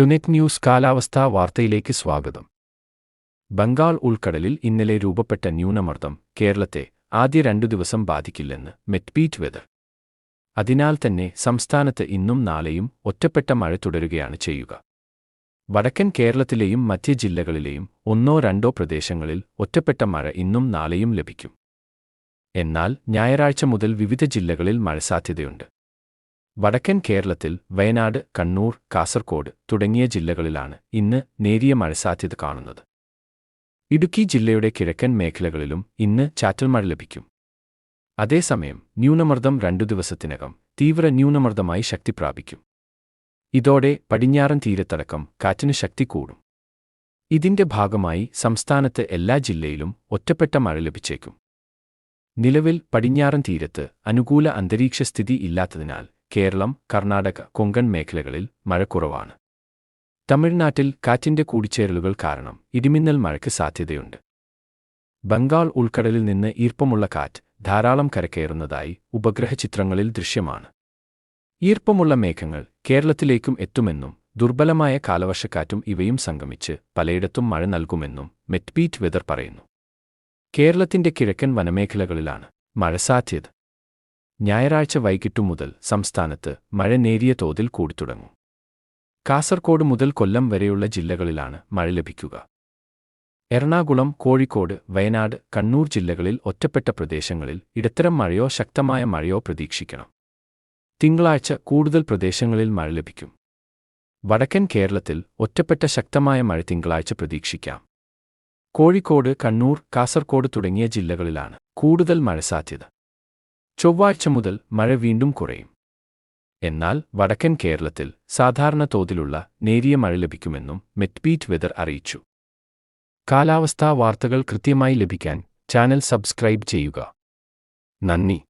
ടുനെറ്റ് news കാലാവസ്ഥാ വാർത്തയിലേക്ക് സ്വാഗതം. ബംഗാൾ ഉൾക്കടലിൽ ഇന്നലെ രൂപപ്പെട്ട ന്യൂനമർദ്ദം കേരളത്തെ ആദ്യ രണ്ടു ദിവസം ബാധിക്കില്ലെന്ന് മെറ്റ്പീറ്റ് വെതർ. അതിനാൽ തന്നെ സംസ്ഥാനത്ത് ഇന്നും നാളെയും ഒറ്റപ്പെട്ട മഴ തുടരുകയാണ് ചെയ്യുക. വടക്കൻ കേരളത്തിലെയും മറ്റ് ജില്ലകളിലെയും ഒന്നോ രണ്ടോ പ്രദേശങ്ങളിൽ ഒറ്റപ്പെട്ട മഴ ഇന്നും നാളെയും ലഭിക്കും. എന്നാൽ ഞായറാഴ്ച മുതൽ വിവിധ ജില്ലകളിൽ മഴ സാധ്യതയുണ്ട്. വടക്കൻ കേരളത്തിൽ വയനാട് കണ്ണൂർ കാസർകോട് തുടങ്ങിയ ജില്ലകളിലാണ് ഇന്ന് നേരിയ മഴ സാധ്യത കാണുന്നത്. ഇടുക്കി ജില്ലയുടെ കിഴക്കൻ മേഖലകളിലും ഇന്ന് ചാറ്റൽ മഴ ലഭിക്കും. അതേസമയം ന്യൂനമർദ്ദം രണ്ടു ദിവസത്തിനകം തീവ്ര ന്യൂനമർദ്ദമായി ശക്തി പ്രാപിക്കും. ഇതോടെ പടിഞ്ഞാറൻ തീരത്തടക്കം കാറ്റിന് ശക്തി കൂടും. ഇതിന്റെ ഭാഗമായി സംസ്ഥാനത്ത് എല്ലാ ജില്ലയിലും ഒറ്റപ്പെട്ട മഴ ലഭിച്ചേക്കും. നിലവിൽ പടിഞ്ഞാറൻ തീരത്ത് അനുകൂല അന്തരീക്ഷസ്ഥിതി ഇല്ലാത്തതിനാൽ കേരളം കർണാടക കൊങ്കൺ മേഖലകളിൽ മഴ കുറവാണ്. തമിഴ്നാട്ടിൽ കാറ്റിന്റെ കൂടിച്ചേരലുകൾ കാരണം ഇടിമിന്നൽ മഴയ്ക്ക് സാധ്യതയുണ്ട്. ബംഗാൾ ഉൾക്കടലിൽ നിന്ന് ഈർപ്പമുള്ള കാറ്റ് ധാരാളം കരകയറുന്നതായി ഉപഗ്രഹ ചിത്രങ്ങളിൽ ദൃശ്യമാണ്. ഈർപ്പമുള്ള മേഘങ്ങൾ കേരളത്തിലേക്കും എത്തുമെന്നും ദുർബലമായ കാലവർഷക്കാറ്റും ഇവയും സംഗമിച്ച് പലയിടത്തും മഴ നൽകുമെന്നും മെറ്റ്പീറ്റ് വെതർ പറയുന്നു. കേരളത്തിന്റെ കിഴക്കൻ വനമേഖലകളിലാണ് മഴ സാധ്യത. ഞായറാഴ്ച വൈകിട്ടു മുതൽ സംസ്ഥാനത്ത് മഴ നേരിയ തോതിൽ കൂടിത്തുടങ്ങും. കാസർകോട് മുതൽ കൊല്ലം വരെയുള്ള ജില്ലകളിലാണ് മഴ ലഭിക്കുക. എറണാകുളം കോഴിക്കോട് വയനാട് കണ്ണൂർ ജില്ലകളിൽ ഒറ്റപ്പെട്ട പ്രദേശങ്ങളിൽ ഇടത്തരം മഴയോ ശക്തമായ മഴയോ പ്രതീക്ഷിക്കണം. തിങ്കളാഴ്ച കൂടുതൽ പ്രദേശങ്ങളിൽ മഴ ലഭിക്കും. വടക്കൻ കേരളത്തിൽ ഒറ്റപ്പെട്ട ശക്തമായ മഴ തിങ്കളാഴ്ച പ്രതീക്ഷിക്കാം. കോഴിക്കോട് കണ്ണൂർ കാസർകോട് തുടങ്ങിയ ജില്ലകളിലാണ് കൂടുതൽ മഴ സാധ്യത. ചൊവ്വാഴ്ച മുതൽ മഴ വീണ്ടും കുറയും. എന്നാൽ വടക്കൻ കേരളത്തിൽ സാധാരണ തോതിലുള്ള നേരിയ മഴ ലഭിക്കുമെന്നും മെറ്റ്ബീറ്റ് വെതർ അറിയിച്ചു. കാലാവസ്ഥാ വാർത്തകൾ കൃത്യമായി ലഭിക്കാൻ ചാനൽ സബ്സ്ക്രൈബ് ചെയ്യുക. നന്ദി.